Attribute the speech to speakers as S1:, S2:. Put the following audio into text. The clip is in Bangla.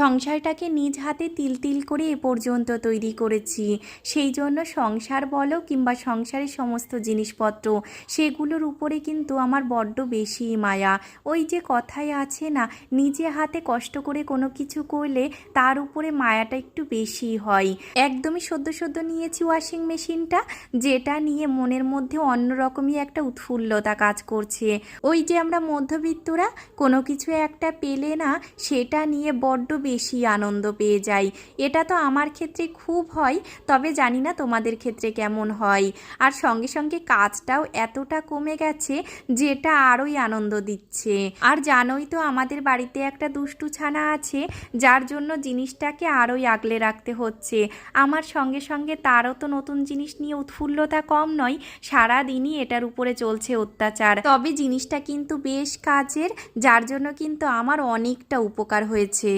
S1: সংসারটাকে নিজ হাতে তিল তিল করে এ পর্যন্ত তৈরি করেছি। সেই জন্য সংসার বলো কিংবা সংসারের সমস্ত জিনিসপত্র, সেগুলোর উপরে কিন্তু আমার বড্ড বেশি মায়া। ওই যে কথায় আছে না, নিজে হাতে কষ্ট করে কোনো কিছু করলে তার উপরে মায়াটা একটু বেশি হয়। একদমই সদ্য সদ্য নিয়েছি ওয়াশিং মেশিনটা যেটা নিয়ে মনের মধ্যে অন্যরকমই একটা উৎফুল্লতা কাজ করছে। ওই যে আমরা মধ্যবিত্তরা কোনো কিছু একটা পেলে না, সেটা নিয়ে বড্ড বেশি আনন্দ পেয়ে যাই। এটা তো আমার ক্ষেত্রে খুব হয়, তবে জানি না তোমাদের ক্ষেত্রে কেমন হয়। আর সঙ্গে সঙ্গে কাজটাও এতটা কমে গেছে, যেটা আরোই আনন্দ দিচ্ছে। আর জানোই তো আমাদের বাড়িতে একটা দুষ্টু ছানা আছে, যার জন্য জিনিসটাকে আরোই আগলে রাখতে হচ্ছে। আমার সঙ্গে সঙ্গে তারও তো নতুন জিনিস নিয়ে উৎফুল্লতা কম নয় সারা দিনই এটার উপরে চলছে অত্যাচার। তবে জিনিসটা কিন্তু বেশ কাজের, যার জন্য কিন্তু আমার অনেকটা উপকার হয়েছে।